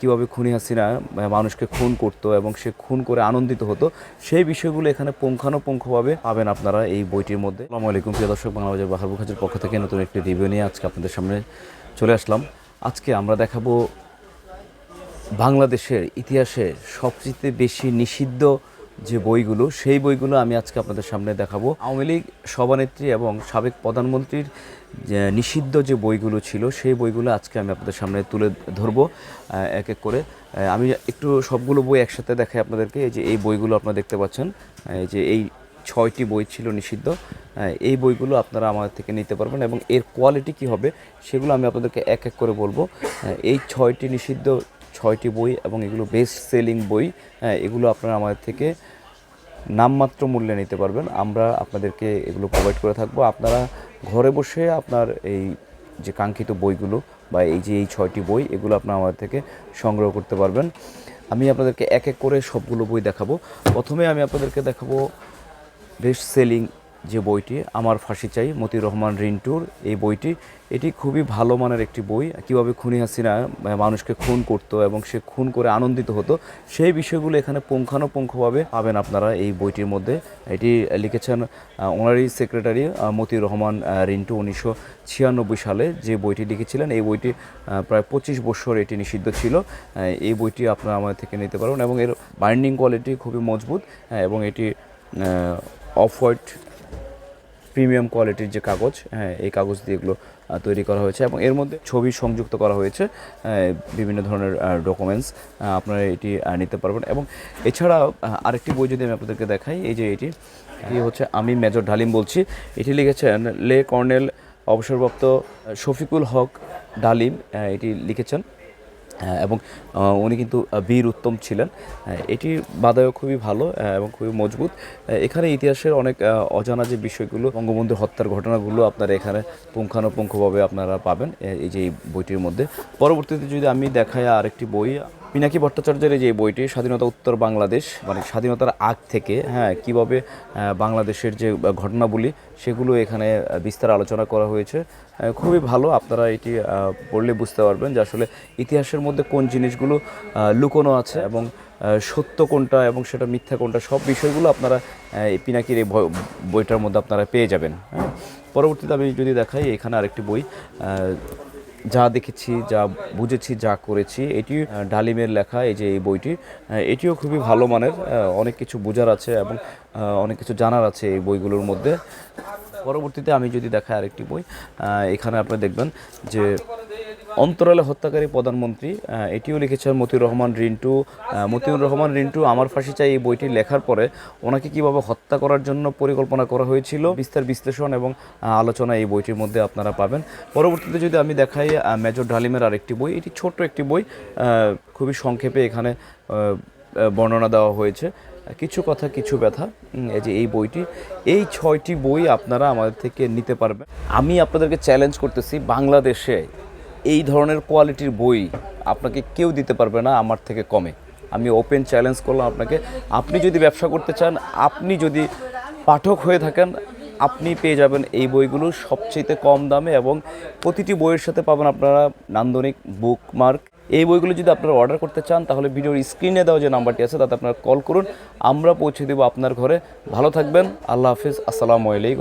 কীভাবে খুনি হাসিনা মানুষকে খুন করত এবং সে খুন করে আনন্দিত হতো, সেই বিষয়গুলো এখানে পুঙ্খানুপুঙ্খভাবে পাবেন আপনারা এই বইটির মধ্যে। আসসালামু আলাইকুম, প্রিয় দর্শক বাংলা বাজার বাহার বুখাজের পক্ষ থেকে নতুন একটি রিভিউ নিয়ে আজকে আপনাদের সামনে চলে আসলাম। আজকে আমরা দেখাবো বাংলাদেশের ইতিহাসে সবচেয়ে বেশি নিষিদ্ধ যে বইগুলো, সেই বইগুলো আমি আজকে আপনাদের সামনে দেখাবো। আওয়ামী লীগ সভানেত্রী এবং সাবেক প্রধানমন্ত্রীর নিষিদ্ধ যে বইগুলো ছিল, সেই বইগুলো আজকে আমি আপনাদের সামনে তুলে ধরবো এক এক করে। আমি একটু সবগুলো বই একসাথে দেখাই আপনাদেরকে। এই যে এই বইগুলো আপনারা দেখতে পাচ্ছেন এই যে এই ছয়টি বই ছিল নিষিদ্ধ এই বইগুলো আপনারা আমাদের থেকে নিতে পারবেন এবং এর কোয়ালিটি কী হবে, সেগুলো আমি আপনাদেরকে এক এক করে বলব। এই ছয়টি নিষিদ্ধ ছয়টি বই এবং এগুলো বেস্ট সেলিং বই হ্যাঁ এগুলো আপনারা আমাদের থেকে নামমাত্র মূল্যে নিতে পারবেন। আমরা আপনাদেরকে এগুলো প্রোভাইড করে থাকব। আপনারা ঘরে বসে আপনার এই যে কাঙ্ক্ষিত বইগুলো বা এই যে এই ছয়টি বই, এগুলো আপনারা আমাদের থেকে সংগ্রহ করতে পারবেন। আমি আপনাদেরকে এক এক করে সবগুলো বই দেখাবো। প্রথমে আমি আপনাদেরকে দেখাবো বেস্ট সেলিং যে বইটি, আমার ফাঁসি চাই, মতিউর রহমান রিন্টুর এই বইটি, এটি খুবই ভালো মানের একটি বই। কীভাবে খুনি হাসিনা মানুষকে খুন করতো এবং সে খুন করে আনন্দিত হতো, সেই বিষয়গুলো এখানে পুঙ্খানুপুঙ্খভাবে পাবেন আপনারা এই বইটির মধ্যে। এটি লিখেছেন অনারি সেক্রেটারি মতিউর রহমান রিন্টু উনিশশো ছিয়ানব্বই সালে যে বইটি লিখেছিলেন। এই বইটি প্রায় পঁচিশ বছর এটি নিষিদ্ধ ছিল। এই বইটি আপনারা আমাদের থেকে নিতে পারবেন এবং এর বাইন্ডিং কোয়ালিটি খুবই মজবুত এবং এটি অফ হোয়াইট প্রিমিয়াম কোয়ালিটির যে কাগজ হ্যাঁ এই কাগজ দিয়ে এগুলো তৈরি করা হয়েছে এবং এর মধ্যে ছবি সংযুক্ত করা হয়েছে বিভিন্ন ধরনের ডকুমেন্টস আপনারা এটি নিতে পারবেন এবং এছাড়া আরেকটি বই যদি আমি আপনাদেরকে দেখাই এই যে এটি এটি হচ্ছে আমি মেজর ডালিম বলছি এটি লিখেছেন লে কর্নেল অবসরপ্রাপ্ত শফিকুল হক ডালিম এটি লিখেছেন হ্যাঁ, এবং উনি কিন্তু বীর উত্তম ছিলেন। হ্যাঁ, এটি বাদায়ও খুবই ভালো এবং খুবই মজবুত। এখানে ইতিহাসের অনেক অজানা যে বিষয়গুলো বঙ্গবন্ধু হত্যার ঘটনাগুলো আপনারা এখানে পুঙ্খানুপুঙ্খভাবে আপনারা পাবেন এই যে বইটির মধ্যে। পরবর্তীতে যদি আমি দেখাই আরেকটি বই পিনাকি ভট্টাচার্যের যে বইটি, স্বাধীনতা উত্তর বাংলাদেশ মানে স্বাধীনতার আগ থেকে হ্যাঁ কীভাবে বাংলাদেশের যে ঘটনাবলী, সেগুলো এখানে বিস্তার আলোচনা করা হয়েছে। খুবই ভালো, আপনারা এটি পড়লে বুঝতে পারবেন যে আসলে ইতিহাসের মধ্যে কোন জিনিসগুলো লুকোনো আছে এবং সত্য কোনটা এবং সেটা মিথ্যা কোনটা, সব বিষয়গুলো আপনারা এই পিনাকির এই বইটার মধ্যে আপনারা পেয়ে যাবেন হ্যাঁ। পরবর্তীতে আমি যদি দেখাই, এখানে আরেকটি বই যা দেখেছি, যা বুঝেছি, যা করেছি, এটি ডালিমের লেখা, এই যে এই বইটি এটিও খুবই ভালো মানের অনেক কিছু বোঝার আছে এবং অনেক কিছু জানার আছে এই বইগুলোর মধ্যে। পরবর্তীতে আমি যদি দেখাই আরেকটি বই এখানে আপনি দেখবেন যে অন্তরালে হত্যাকারী প্রধানমন্ত্রী এটিও লিখেছেন মতিউর রহমান রিন্টু। মতিউর রহমান রিন্টু আমার ফাঁসি চাই এই বইটি লেখার পরে ওনাকে কীভাবে হত্যা করার জন্য পরিকল্পনা করা হয়েছিল, বিস্তার বিশ্লেষণ এবং আলোচনা এই বইটির মধ্যে আপনারা পাবেন। পরবর্তীতে যদি আমি দেখাই মেজর ডালিমের আরেকটি বই, এটি ছোট্ট একটি বই খুবই সংক্ষেপে এখানে বর্ণনা দেওয়া হয়েছে। কিছু কথা, কিছু ব্যথা এই যে এই বইটি, এই ছয়টি বই আপনারা আমাদের থেকে নিতে পারবেন। আমি আপনাদেরকে চ্যালেঞ্জ করতেছি বাংলাদেশে এই ধরনের কোয়ালিটির বই আপনাকে কেউ দিতে পারবে না আমার থেকে কমে। আমি ওপেন চ্যালেঞ্জ করলাম আপনাকে। আপনি যদি ব্যবসা করতে চান, আপনি যদি পাঠক হয়ে থাকেন, আপনি পেয়ে যাবেন এই বইগুলো সবচেয়ে কম দামে এবং প্রতিটি বইয়ের সাথে পাবেন আপনারা নান্দনিক বুকমার্ক এই বইগুলো যদি আপনারা অর্ডার করতে চান, তাহলে ভিডিওর স্ক্রিনে দেওয়া যে নাম্বারটি আছে, তাতে আপনারা কল করুন। আমরা পৌঁছে দেবো আপনার ঘরে। ভালো থাকবেন। আল্লাহ হাফিজ। আসসালামু আলাইকুম।